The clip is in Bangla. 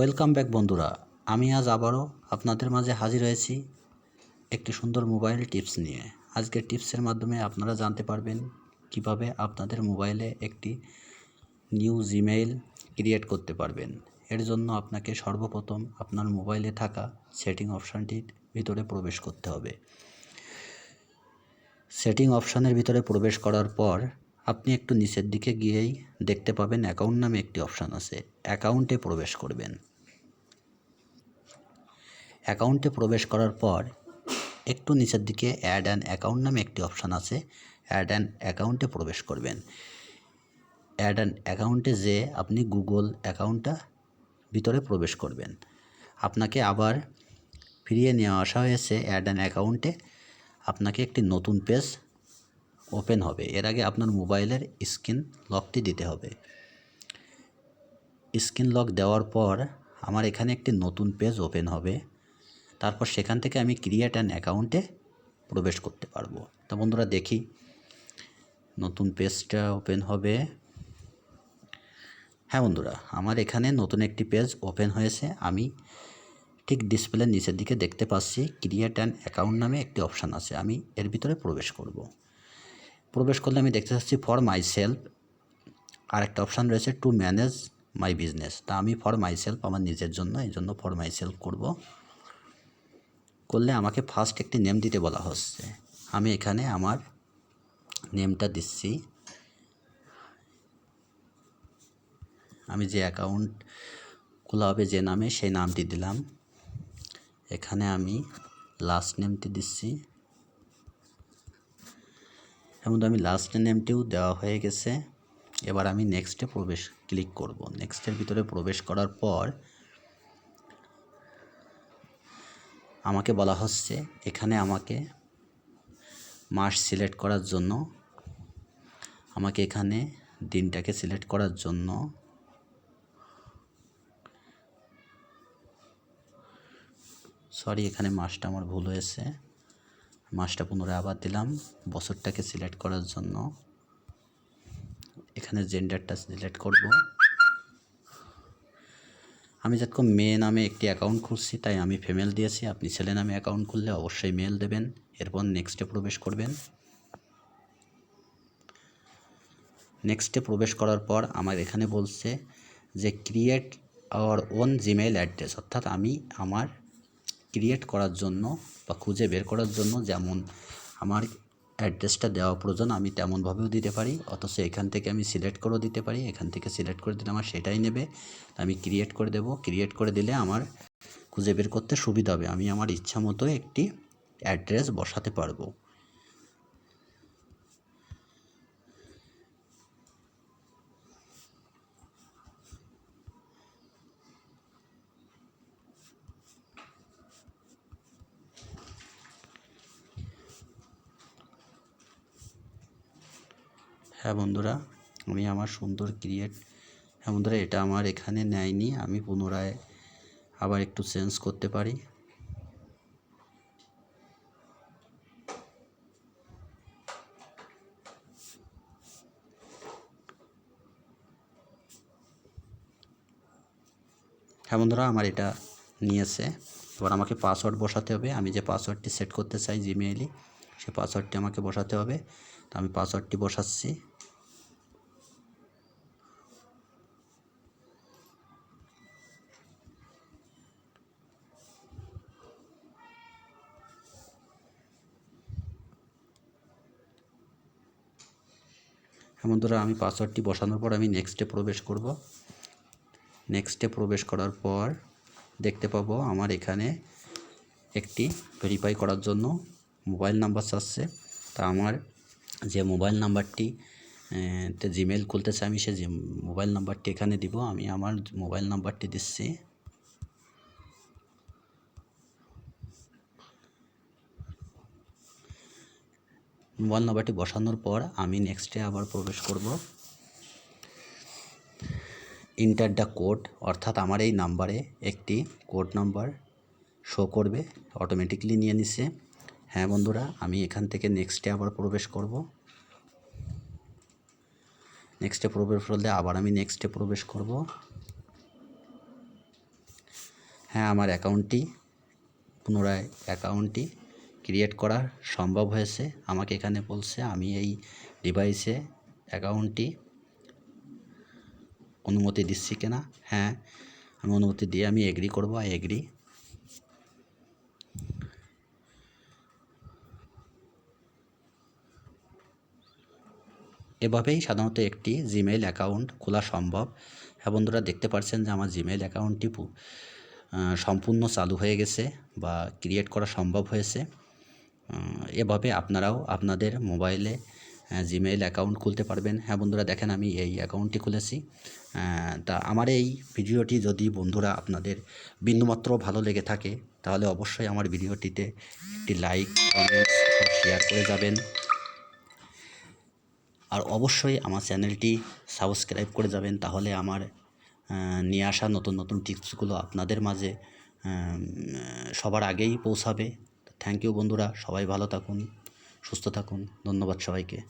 ওয়েলকাম ব্যাক বন্ধুরা। আমি আজ আবারও আপনাদের মাঝে হাজির হয়েছি একটি সুন্দর মোবাইল টিপস নিয়ে। আজকের টিপসের মাধ্যমে আপনারা জানতে পারবেন কীভাবে আপনাদের মোবাইলে একটি নিউ জিমেইল ক্রিয়েট করতে পারবেন। এর জন্য আপনাকে সর্বপ্রথম আপনার মোবাইলে থাকা সেটিং অপশানটির ভিতরে প্রবেশ করতে হবে। সেটিং অপশানের ভিতরে প্রবেশ করার পর আপনি একটু নিচের দিকে গিয়েই দেখতে পাবেন অ্যাকাউন্ট নামে একটি অপশান আছে। অ্যাকাউন্টে প্রবেশ করবেন। অ্যাকাউন্টে প্রবেশ করার পর একটু নিচের দিকে অ্যাড অ্যান অ্যাকাউন্ট নামে একটি অপশান আছে। অ্যাড অ্যান অ্যাকাউন্টে প্রবেশ করবেন। অ্যাড অ্যান অ্যাকাউন্টে যে আপনি গুগল অ্যাকাউন্টটা ভিতরে প্রবেশ করবেন। আপনাকে আবার ফিরিয়ে নিয়ে আসা হয়েছে অ্যাড অ্যান অ্যাকাউন্টে আপনাকে একটি নতুন পেজ ওপেন হবে। এর আগে আপনার মোবাইলের স্ক্রিন লকটি দিতে হবে। স্ক্রিন লক দেওয়ার পর আমার এখানে একটি নতুন পেজ ওপেন হবে। তারপর সেখান থেকে আমি ক্রিয়েট অ্যান অ্যাকাউন্টে প্রবেশ করতে পারব। তা বন্ধুরা দেখি, নতুন পেজটা ওপেন হবে। হ্যাঁ বন্ধুরা, আমার এখানে নতুন একটি পেজ ওপেন হয়েছে। আমি ঠিক ডিসপ্লের নিচের দিকে দেখতে পাচ্ছি ক্রিয়েট অ্যান অ্যাকাউন্ট নামে একটি অপশান আছে। আমি এর ভিতরে প্রবেশ করব। প্রবেশ করলে আমি দেখতে পাচ্ছি ফর মাই সেলফ আর একটা অপশান রয়েছে টু ম্যানেজ মাই বিজনেস তা আমি ফর মাই সেলফ আমার নিজের জন্য, এই জন্য ফর মাই সেলফ করব। করলে আমাকে ফার্স্ট একটি নেম দিতে বলা হচ্ছে। আমি এখানে আমার নেমটা দিচ্ছি। আমি যে অ্যাকাউন্ট খোলা হবে যে নামে সেই নামটি দিলাম। এখানে আমি লাস্ট নেমটি দিচ্ছি। এমন আমি লাস্ট নেমটিও দেওয়া হয়ে গেছে। এবার আমি নেক্সটে প্রবেশ ক্লিক করব। নেক্সটের ভিতরে প্রবেশ করার পর আমাকে বলা হচ্ছে, এখানে আমাকে মাস সিলেক্ট করার জন্য, আমাকে এখানে দিনটাকে সিলেক্ট করার জন্য সরি, এখানে মাসটা আমার ভুল হয়েছে। মাসটা পুনরায় আবার দিলাম, বছরটাকে সিলেক্ট করার জন্য। এখানে জেন্ডারটা সিলেক্ট করব। আমি যেরকম মেয়ে নামে একটি অ্যাকাউন্ট খুলছি, তাই আমি ফিমেল দিয়েছি। আপনি ছেলে নামে অ্যাকাউন্ট খুললে অবশ্যই মেল দেবেন। এরপর নেক্সটে প্রবেশ করবেন। নেক্সটে প্রবেশ করার পর আমার এখানে বলছে যে create our own Gmail address অর্থাৎ আমি আমার ক্রিয়েট করার জন্য বা খুঁজে বের করার জন্য যেমন আমার অ্যাড্রেসটা দেওয়া প্রয়োজন, আমি তেমনভাবেও দিতে পারি। অথচ এখান থেকে আমি সিলেক্ট করেও দিতে পারি। এখান থেকে সিলেক্ট করে দিলে আমার সেটাই নেবে। আমি ক্রিয়েট করে দেব। ক্রিয়েট করে দিলে আমার খুঁজে বের করতে সুবিধা হবে। আমি আমার ইচ্ছা মতো একটি অ্যাড্রেস বসাতে পারব। হ্যাঁ বন্ধুরা, আমি আমার সুন্দর ক্রিয়েট হ্যাঁ বন্ধুরা, এটা আমার এখানে নেয়নি, আমি পুনরায় আবার একটু চেঞ্জ করতে পারি। হ্যাঁ বন্ধুরা, আমার এটা নিয়েছে। এবার আমাকে পাসওয়ার্ড বসাতে হবে। আমি যে পাসওয়ার্ডটি সেট করতে চাই জিমেইলে সে পাসওয়ার্ডটি আমাকে বসাতে হবে। তো আমি পাসওয়ার্ডটি বসাচ্ছি। বন্ধুরা আমি পাসওয়ার্ডটি বসানোর পর আমি নেক্সটে প্রবেশ করব। নেক্সটে প্রবেশ করার পর দেখতে পাবো আমার এখানে একটি ভেরিফাই করার জন্য মোবাইল নাম্বার চাচ্ছে তা আমার যে মোবাইল নাম্বারটি তে জিমেল খুলতে চাই আমি সে মোবাইল নাম্বারটি এখানে দিব, আমি আমার মোবাইল নাম্বারটি দিচ্ছি। মোবাইল নাম্বারটি বসানোর পর আমি নেক্সটে আবার প্রবেশ করব। ইন্টার দ্য কোড অর্থাৎ আমার এই নাম্বারে একটি কোড নাম্বার শো করবে অটোমেটিকলি নিয়ে নিছে। হ্যাঁ বন্ধুরা, আমি এখান থেকে নেক্সটে আবার প্রবেশ করব। নেক্সটে প্রবেশ করলে আবার আমি নেক্সটে প্রবেশ করব। হ্যাঁ আমার অ্যাকাউন্টটি পুনরায় অ্যাকাউন্টটি ক্রিয়েট করা সম্ভব হয়েছে, আমাকে এখানে বলছে, আমি এই ডিভাইসে অ্যাকাউন্টটি অনুমতি দিচ্ছি কিনা? হ্যাঁ আমি অনুমতি দিয়ে, আমি এগ্রি করব আই এগ্রি এভাবেই সাধারণত একটি জিমেইল অ্যাকাউন্ট খোলা সম্ভব। হ্যাঁ বন্ধুরা, দেখতে পাচ্ছেন যে আমার জিমেইল অ্যাকাউন্টটি সম্পূর্ণ চালু হয়ে গেছে বা ক্রিয়েট করা সম্ভব হয়েছে। এভাবে আপনারাও আপনাদের মোবাইলে জিমেইল অ্যাকাউন্ট খুলতে পারবেন। হ্যাঁ বন্ধুরা, দেখেন আমি এই অ্যাকাউন্টটি খুলেছি। তা আমার এই ভিডিওটি যদি বন্ধুরা আপনাদের বিন্দুমাত্র ভালো লেগে থাকে, তাহলে অবশ্যই আমার ভিডিওটিতে একটি লাইক কমেন্টস শেয়ার করে যাবেন। আর অবশ্যই আমার চ্যানেলটি সাবস্ক্রাইব করে যাবেন, তাহলে আমার নিয়ে আসা নতুন নতুন টিপসগুলো আপনাদের মাঝে সবার আগেই পৌঁছাবে। থ্যাংক ইউ বন্ধুরা সবাই ভালো থাকুন সুস্থ থাকুন ধন্যবাদ সবাইকে।